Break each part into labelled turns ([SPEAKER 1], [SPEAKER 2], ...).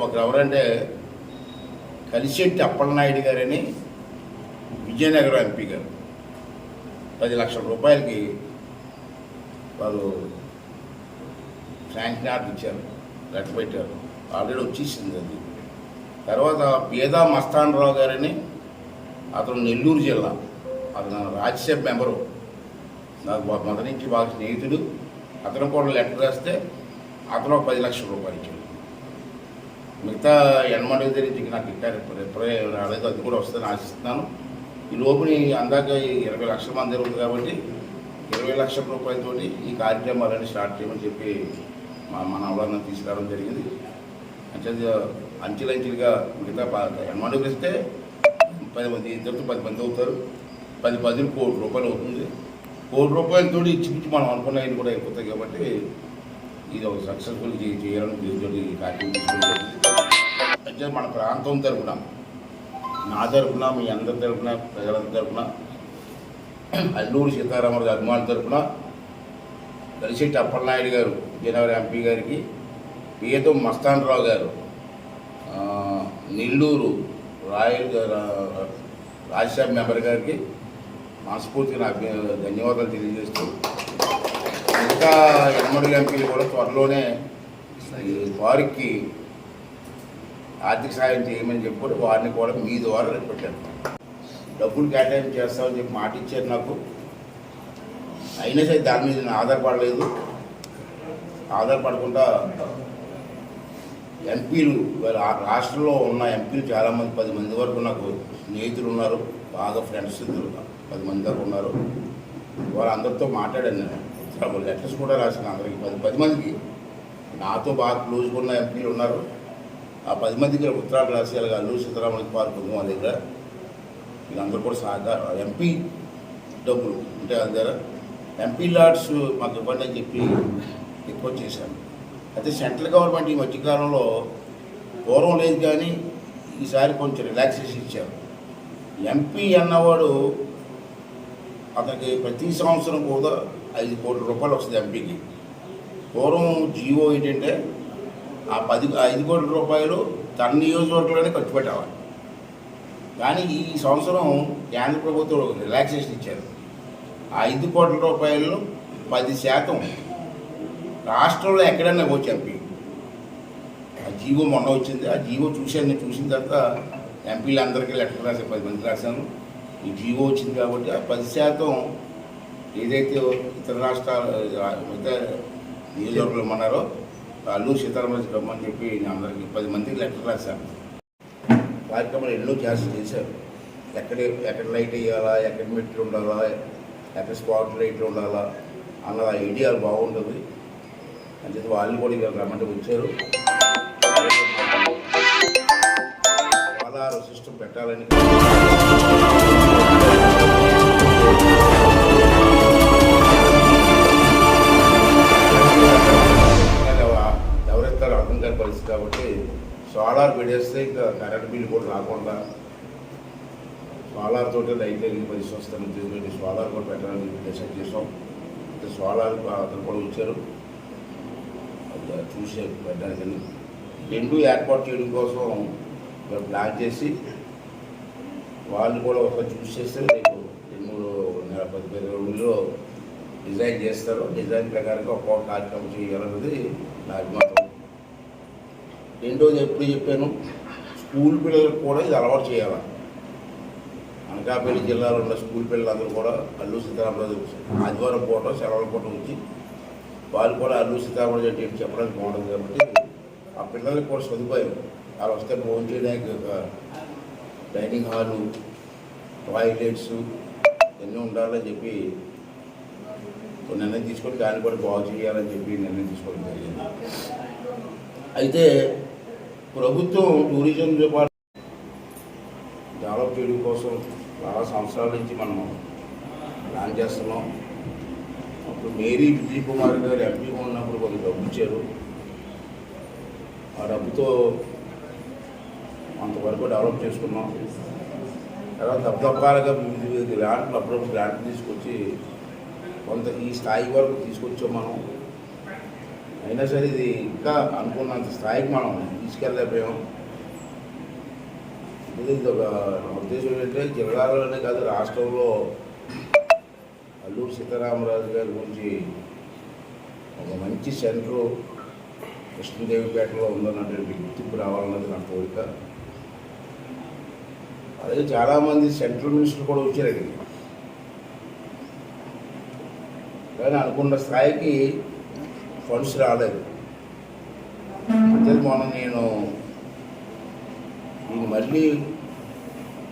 [SPEAKER 1] ఒకరు ఎవరంటే కలిశెట్టి అప్పలనాయుడు గారని విజయనగరం ఎంపీ గారు. పది లక్షల రూపాయలకి వాళ్ళు శాంక్షన్ ఆర్డర్ ఇచ్చారు లెటర్ పెట్టారు. ఆల్రెడీ వచ్చేసింది అది. తర్వాత పేదా మస్తాన్ రావు గారని అతను నెల్లూరు జిల్లా. అతను రాజ్యసభ మెంబరు. నాకు మొదటి నుంచి వాళ్ళ స్నేహితుడు. అతను కూడా లెటర్ రాస్తే అతను పది లక్షల రూపాయలు ఇచ్చాడు. మిగతా ఎనమడి దగ్గర నాకు ఇట్టారు. ఇప్పుడు రాలేదు అది కూడా వస్తుందని ఆశిస్తున్నాను. ఈ లోపుని అందాక ఈ ఇరవై లక్షల మంది ఉంది కాబట్టి ఇరవై లక్షల రూపాయలతో ఈ కార్యక్రమాలన్నీ స్టార్ట్ చేయమని చెప్పి మా మన అవగాహన తీసుకురావడం జరిగింది. అంటే అంచెలంచెలుగా మిగతా ఎనమడి ఇస్తే పది మంది ఇద్దరితో పది మంది అవుతారు. పది పది కోటి రూపాయలు అవుతుంది. కోటి రూపాయలతో ఇచ్చి ఇచ్చి మనం అనుకున్నవి కూడా అయిపోతాయి కాబట్టి ఇది ఒక సక్సెస్ఫుల్ చేయాలని దీంతో ఈ కార్యక్రమం తీసుకోవడం మన ప్రాంతం తరపున నా తరపున మీ అందరి తరపున ప్రజలందరి తరపున అల్లూరు సీతారామరాజు అభిమానుల తరపున కలిశెట్టి అప్పలనాయుడు గారు జనవరి ఎంపీ గారికి పియతం మస్తానరావు గారు నెల్లూరు రాయల్ గారు రాజ్యసభ మెంబర్ గారికి మనస్ఫూర్తిగా ధన్యవాదాలు తెలియజేస్తూ ఇంకా ఎమ్మడి ఎంపీలు కూడా త్వరలోనే వారికి ఆర్థిక సాయం చేయమని చెప్పి వారిని కూడా మీ ద్వారా పెట్టాను డబ్బులు కేటాయింపు చేస్తామని చెప్పి మాట ఇచ్చారు నాకు. అయినా సరే దాని మీద నేను ఆధారపడలేదు. ఆధారపడకుండా ఎంపీలు వాళ్ళ రాష్ట్రంలో ఉన్న ఎంపీలు చాలామంది పది మంది వరకు నాకు స్నేహితులు ఉన్నారు బాగా ఫ్రెండ్స్ ఇద్దరు పది మంది దాకా ఉన్నారు. వాళ్ళందరితో మాట్లాడాను నేను. లెటర్స్ కూడా రాసిన అందరికి పది పది మందికి. నాతో బాగా క్లోజ్గా ఉన్న ఎంపీలు ఉన్నారు. ఆ పది మందికి ఉత్తరాలు రాసి అలాగే అల్లూరు పార్క్ ఉంది మా దగ్గర వీళ్ళందరూ కూడా సహకార ఎంపీ డబ్బులు ఉంటే అందరూ దగ్గర. ఎంపీ లాడ్స్ మాకు ఇవ్వండి అని చెప్పి ఎక్కువ చేశాను అయితే సెంట్రల్ గవర్నమెంట్ ఈ మధ్యకాలంలో పూర్వం లేదు కానీ ఈసారి కొంచెం రిలాక్సేషన్ ఇచ్చారు. ఎంపీ అన్నవాడు అతనికి ప్రతి సంవత్సరం కూడా ఐదు కోట్ల రూపాయలు వస్తుంది ఎంపీకి. పూర్వం జియో ఏంటంటే ఆ పది ఐదు కోట్ల రూపాయలు తన నియోజకవర్గంలోనే ఖర్చు పెట్టాలి. కానీ ఈ సంవత్సరం కేంద్ర ప్రభుత్వం రిలాక్సేషన్ ఇచ్చారు. ఆ ఐదు కోట్ల రూపాయలు పది శాతం రాష్ట్రంలో ఎక్కడైనా ఇవ్వచ్చు ఎంపీ. ఆ జీవో మొన్న వచ్చింది. ఆ జీవో చూశాను నేను చూసిన తర్వాత ఎంపీలు అందరికీ లెటర్ రాసే పది మంది రాశాను. ఈ జీవో వచ్చింది కాబట్టి ఆ పది శాతం ఏదైతే ఇతర రాష్ట్రాలు ఇతర నియోజకవర్గంలో ఉన్నారో అల్లూరు సీతారామరాజు రమ్మని చెప్పి నేను పది మందికి లెటర్ రాశాను. కార్యక్రమాలు ఎన్నో క్యాన్సిల్ చేశారు. ఎక్కడ ఎక్కడ లైట్ వేయాలా ఎక్కడ మెట్లు ఉండాలా ఎక్కడ స్పాట్ లైట్లు ఉండాలా అన్న ఐడియా బాగుంటుంది అని చెప్పి వాళ్ళు కూడా ఇక్కడ రమ్మంటే వచ్చారు. పదహారు సిస్టమ్ పెట్టాలని కాబట్టి సోలార్ పెడేస్తే ఇంకా కరెంట్ బిల్ కూడా రాకుండా సోలార్ తోటి లైట్ వెలిగి పరిస్థితి వస్తాను సోలార్ కూడా పెట్టాలని డిసైడ్ చేసాం అంటే సోలార్ అతను కూడా వచ్చారు అది చూసే పెట్టడానికి రెండు ఏర్పాటు చేయడం కోసం మేము ప్లాన్ చేసి వాళ్ళు కూడా ఒకసారి చూసి చేస్తే రేపు రెండు నెల పది పది రోజుల్లో డిజైన్ చేస్తారు. డిజైన్ ప్రకారంగా ఒక్కొక్క కార్యక్రమం చేయాలన్నది నా అభిమతం రెండోది ఎప్పుడు చెప్పాను? స్కూల్ పిల్లలకు కూడా ఇది అలవాటు చేయాలి? అనకాపల్లి జిల్లాలో ఉన్న స్కూల్ పిల్లలందరూ కూడా అల్లు సీతారామరాజు ఆదివారం పూట సెలవుల పూట వచ్చి వాళ్ళు కూడా అల్లు సీతారామరాజు అంటే ఏంటి చెప్పడానికి బాగుంటుంది కాబట్టి ఆ పిల్లలకి కూడా సదుపాయం. వాళ్ళు వస్తే భోజనం చేయడానికి ఒక డైనింగ్ హాలు టాయిలెట్స్ ఇవన్నీ ఉండాలని చెప్పి నిర్ణయం తీసుకొని దాన్ని కూడా బాగు చేయాలని చెప్పి నిర్ణయం తీసుకోవడం జరిగింది. అయితే ప్రభుత్వం టూరిజం డిపార్ట్మెంట్ డెవలప్ చేయడం కోసం చాలా సంవత్సరాల నుంచి మనం ప్లాన్ చేస్తున్నాం. అప్పుడు మేరీ విజయ్ కుమార్ గారు ఎంపీ ఉన్నప్పుడు కొంత డబ్బు ఇచ్చారు. ఆ డబ్బుతో అంతవరకు డెవలప్ చేసుకున్నాం. తర్వాత దప్పదప్పాలుగా వివిధ గ్రాంట్లు అప్పుడప్పుడు గ్రాంట్లు తీసుకొచ్చి కొంత ఈ స్థాయి వరకు తీసుకొచ్చాం మనం. అయినా సరే ఇది ఇంకా అనుకున్నంత స్థాయికి మనం తీసుకెళ్ళలేకపోయాం ఇది ఇది ఒక ఉద్దేశం ఏంటంటే జిల్లాలోనే కాదు రాష్ట్రంలో అల్లూరు సీతారామరాజు గారి గురించి ఒక మంచి సెంటర్ కృష్ణదేవిపేటలో ఉందన్నటువంటి గుర్తింపు రావాలన్నది నా కోరిక. అలాగే చాలామంది సెంట్రల్ మినిస్టర్ కూడా వచ్చారు కానీ అనుకున్న స్థాయికి ఫండ్స్ రాలేదు. అంటే మొన్న నేను దీన్ని మళ్ళీ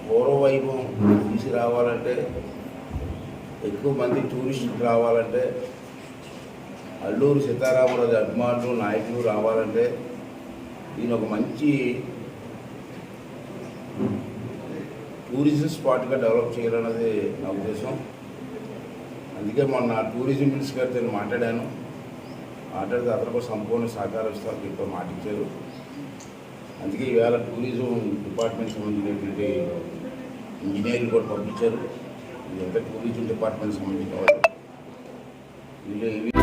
[SPEAKER 1] పూర్వవైభవం తీసుకురావాలంటే ఎక్కువ మంది టూరిస్టులు రావాలంటే అల్లూరు సీతారామరాజు అభిమానులు నాయకులు రావాలంటే దీని ఒక మంచి టూరిజం స్పాట్గా డెవలప్ చేయాలన్నది నా ఉద్దేశం. అందుకే మొన్న టూరిజం మినిస్టర్ గారితో నేను మాట్లాడాను. మాట్లాడితే అతను సంపూర్ణ సహకారం ఇస్తాను చెప్పి మాటిచ్చారు అందుకే ఈవేళ టూరిజం డిపార్ట్మెంట్ సంబంధించినటువంటి ఇంజనీర్లు కూడా పంపించారు. ఇదంతా టూరిజం డిపార్ట్మెంట్ సంబంధించిన వాళ్ళు. వీళ్ళు